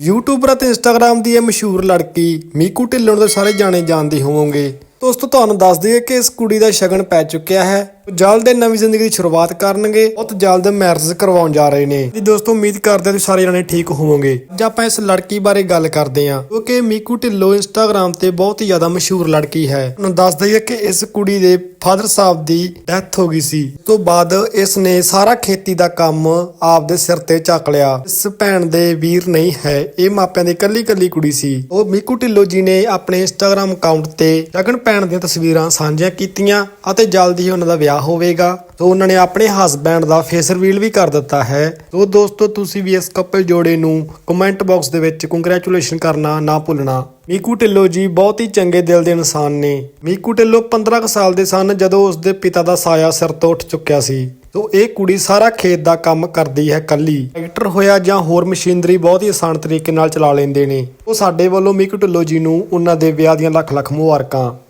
YouTuber ਅਤੇ Instagram ਦੀ ਇਹ ਮਸ਼ਹੂਰ ਲੜਕੀ ਮੀਕੂ ਢਿੱਲੋਂ ਨੂੰ ਸਾਰੇ ਜਾਣੇ ਜਾਣਦੇ ਹੋਵੋਗੇ। ਦੋਸਤੋ, ਤੁਹਾਨੂੰ ਦੱਸ ਦਈਏ ਕਿ ਇਸ ਕੁੜੀ ਦਾ ਸ਼ਗਨ ਪੈ ਚੁੱਕਿਆ ਹੈ। ਜਲਦ ਹੀ ਨਵੀਂ ਜ਼ਿੰਦਗੀ ਦੀ ਸ਼ੁਰੂਆਤ ਕਰਨਗੇ ਬਹੁਤ ਜਲਦ ਮੈਰਿਜ ਕਰਵਾਉਣ ਜਾ ਰਹੇ ਨੇ। ਜੀ ਦੋਸਤੋ, ਉਮੀਦ ਕਰਦੇ ਹਾਂ ਤੁਸੀਂ ਸਾਰੇ ਜਾਣੇ ਠੀਕ ਹੋਵੋਗੇ। ਅੱਜ ਆਪਾਂ ਇਸ ਲੜਕੀ ਬਾਰੇ ਗੱਲ ਕਰਦੇ ਹਾਂ ਕਿਉਂਕਿ ਮੀਕੂ ਢਿੱਲੋਂ ਇੰਸਟਾਗ੍ਰam ਤੇ ਬਹੁਤ ਹੀ ਜ਼ਿਆਦਾ ਮਸ਼ਹੂਰ ਲੜਕੀ ਹੈ। ਤੁਹਾਨੂੰ ਦੱਸ ਦਈਏ ਕਿ ਇਸ ਕੁੜੀ ਦੇ ਫਾਦਰ ਸਾਹਿਬ ਦੀ ਡੈਥ ਹੋ ਗਈ ਸੀ। ਉਸ ਤੋਂ ਬਾਅਦ ਇਸ ਨੇ ਸਾਰਾ ਖੇਤੀ ਦਾ ਕੰਮ ਆਪਦੇ ਸਿਰ ਤੇ ਚੱਕ ਲਿਆ। ਇਸ ਭੈਣ ਦੇ ਵੀਰ ਨਹੀਂ ਹੈ, ਇਹ ਮਾਪਿਆਂ ਦੀ ਇਕੱਲੀ ਇਕੱਲੀ ਕੁੜੀ ਸੀ। ਉਹ ਮੀਕੂ ਢਿੱਲੋਂ ਜੀ ਨੇ ਆਪਣੇ ਇੰਸਟਾਗ੍ਰam ਅਕਾਊਂਟ ਤੇ ਸ਼ਗਨ ਭੈਣ ਦੀਆਂ ਤਸਵੀਰਾਂ ਸਾਂਝੀਆਂ ਕੀਤੀਆਂ ਅਤੇ ਜਲਦੀ ਹੀ ਉਹਨਾਂ ਦਾ ਵਿਆਹ ਹੋਵੇਗਾ। ਤੋਂ ਉਹਨਾਂ ਨੇ ਆਪਣੇ ਹਸਬੈਂਡ ਦਾ ਫੇਸ ਰਿਵੀਲ ਵੀ ਕਰ ਦਿੱਤਾ ਹੈ। ਤੋਂ ਦੋਸਤੋ, ਤੁਸੀਂ ਵੀ ਇਸ ਕਪਲ ਜੋੜੇ ਨੂੰ ਕਮੈਂਟ ਬਾਕਸ ਦੇ ਵਿੱਚ ਕੰਗ੍ਰੈਚੁਲੇਸ਼ਨ ਕਰਨਾ ਨਾ ਭੁੱਲਣਾ। ਮੀਕੂ ਢਿੱਲੋਂ ਜੀ ਬਹੁਤ ਹੀ ਚੰਗੇ ਦਿਲ ਦੇ ਇਨਸਾਨ ਨੇ। ਮੀਕੂ ਢਿੱਲੋਂ 15 ਕੁ ਸਾਲ ਦੇ ਸਨ ਜਦੋਂ ਉਸ ਦੇ ਪਿਤਾ ਦਾ ਸਾਇਆ ਸਿਰ ਤੋਂ ਉੱਠ ਚੁੱਕਿਆ ਸੀ। ਤੋ ਇਹ ਕੁੜੀ ਸਾਰਾ ਖੇਤ ਦਾ ਕੰਮ ਕਰਦੀ ਹੈ ਕੱਲੀ ਟਰੈਕਟਰ ਹੋਇਆ ਜਾਂ ਹੋਰ ਮਸ਼ੀਨਰੀ ਬਹੁਤ ਹੀ ਆਸਾਨ ਤਰੀਕੇ ਨਾਲ ਚਲਾ ਲੈਂਦੇ ਨੇ। ਉਹ ਸਾਡੇ ਵੱਲੋਂ ਮੀਕੂ ਢਿੱਲੋਂ ਜੀ ਨੂੰ ਉਹਨਾਂ ਦੇ ਵਿਆਹ ਦੀਆਂ ਲੱਖ ਲੱਖ ਮੁਬਾਰਕਾਂ।